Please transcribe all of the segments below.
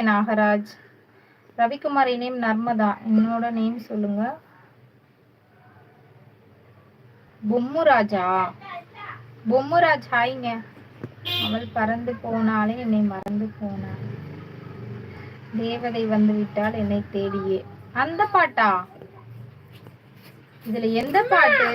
Nagaraj. Ravikumar name Narmada. என்னோட name சொல்லுங்க. பொம்முராஜா. பொம்முராஜ் ஹாய்ங்க. அவள் பறந்து போனாலே என்னை மறந்து போனாள் தேவதை வந்து விட்டால் என்னை தேடியே. அந்த பாட்டா? இதுல எந்த பாட்டு?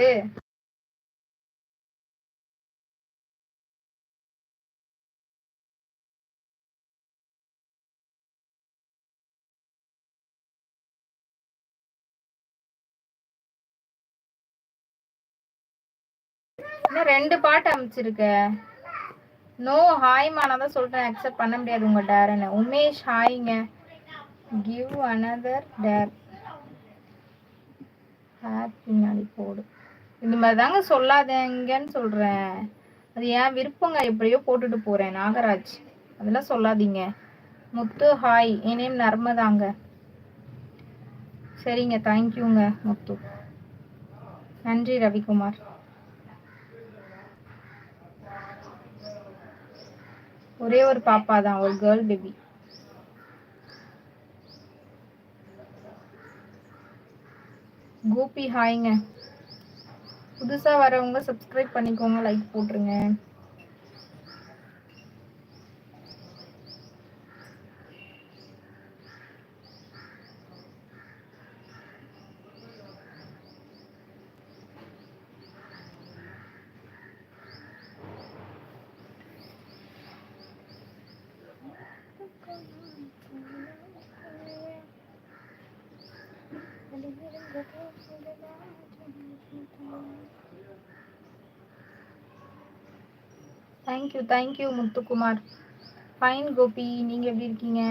இன்னும் ரெண்டு பாட்டு அமைச்சிருக்க. நோ ஹாய்மா நான் தான் சொல்றேன். அக்செப்ட் பண்ண முடியாது உங்க டேர்னு உமேஷ் ஹாய்ங்க கிவ் அனதர் டேர் ஹேர் பின்னாடி போடு. இந்த மாதிரி தாங்க சொல்லாதீங்கன்னு சொல்றேன். அது ஏன் விருப்பங்க எப்படியோ போட்டுட்டு போறேன் நாகராஜ். அதெல்லாம் சொல்லாதீங்க. முத்து ஹாய் என் நேம் நர்மதாங்க சரிங்க தேங்க்யூங்க முத்து. நன்றி ரவிக்குமார். ஒரே ஒரு பாப்பா தான் ஒரு கேர்ள் பேபி கோபி ஹாய்ங்க புதுசா வரவங்க சப்ஸ்கிரைப் பண்ணிக்கோங்க லைக் போட்டுருங்க. Thank you thank you Muthukumar fine Gopi நீங்க எப்படி இருக்கீங்க?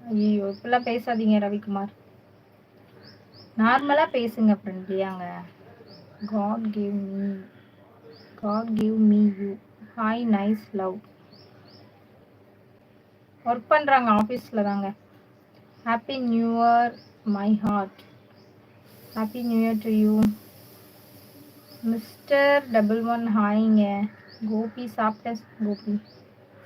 ஐயோ இப்பெல்லாம் பேசாதீங்க ரவிக்குமார். நார்மலா பேசுங்க ஃப்ரெண்ட்லியாங்க god give me god give me you hi nice love work பண்றாங்க ஆஃபீஸில் தாங்க. Happy new year my heart happy new year to you mister double one ஹாய்ங்க Gopi சாப்பிட்டேன் கோபி.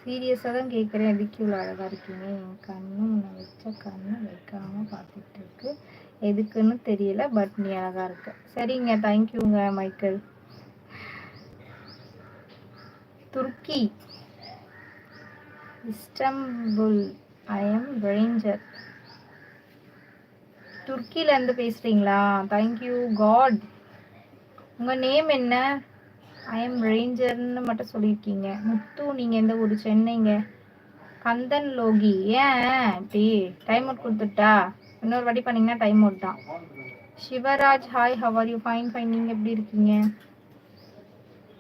சீரியஸாக தான் கேட்குறேன் எதுக்கு இவ்வளோ அழகாக இருக்கீங்க? என் கண்ணு உன்னை வச்ச கண்ணு வைக்காமல் பார்த்துட்டு இருக்கு. எதுக்குன்னு தெரியல பட் நீ அழகாக இருக்கு. சரிங்க தேங்க்யூங்க மைக்கேல் துருக்கி. இஸ்டம்புல் ஐ எம் ரேஞ்சர் துருக்கியிலேருந்து பேசுகிறீங்களா தேங்க்யூ காட் உங்கள் நேம் என்ன? ஐ எம் ரேஞ்சர்னு மட்டும் சொல்லியிருக்கீங்க. முத்து நீங்கள் எந்த ஊர்? சென்னைங்க. கந்தன் லோகி. ஏன்? இப்படி டைம் அவுட் கொடுத்துட்டா? இன்னொரு வாட்டி பண்ணீங்கன்னா டைம் அவுட் தான். Sivaraj hi how are you fine fine நீங்கள் எப்படி இருக்கீங்க?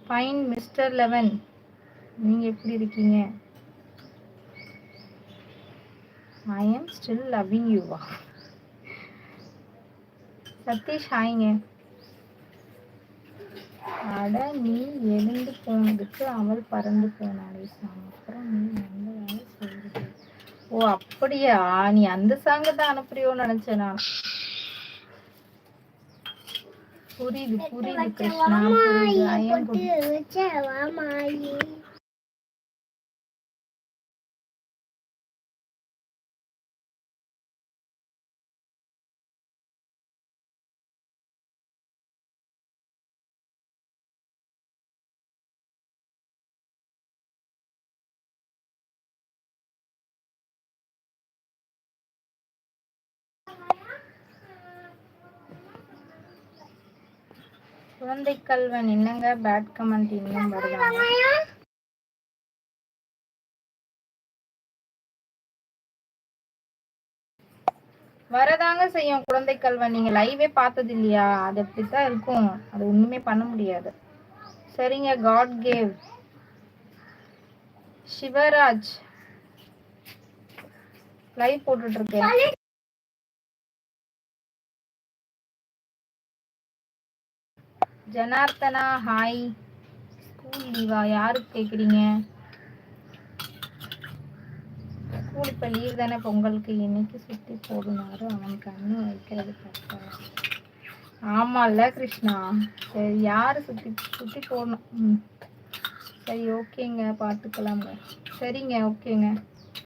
ஃபைன் மிஸ்டர் லெவன் நீங்கள் எப்படி இருக்கீங்க? ஐ எம் ஸ்டில் லவ்விங் யூவா சதீஷ் ஹாய்ங்க அட நீ எழுந்து போனதுக்கு அவள் பறந்து போனாளே சாங் அப்புறம் நீ நல்ல வேலை செய்யுது ஓ அப்படியா? நீ அந்த சாங்க தான் அனுப்புறியோன்னு நினைச்சேன் நான். புரியுது புரியுது கிருஷ்ணா. புரியுது ஐயம் குழந்தை கல்வன் என்னங்க? பேட் கமெண்ட் இன்னும் வருதாங்க? வரதாங்க செய்யும் குழந்தை கல்வன் நீங்க லைவே பார்த்தது இல்லையா? அது அப்படித்தான் இருக்கும். அது ஒண்ணுமே பண்ண முடியாது. சரிங்க காட் கேவ் சிவராஜ். லைவ் போட்டுட்டு இருக்கேன். ஜனார்த்தனா ஹாய் ஸ்கூல் லீவா யாருக்கு கேட்குறீங்க ஸ்கூல் இப்போ லீவ் தானே பொங்கலுக்கு? இன்னைக்கு சுற்றி போடுனாரு அவன் கண்ணு வைக்கிறது கஷ்டம் ஆமாம்ல கிருஷ்ணா? சரி யார் சுற்றி சுற்றி போடணும்? ம். சரி ஓகேங்க. பார்த்துக்கலாங்க சரிங்க ஓகேங்க.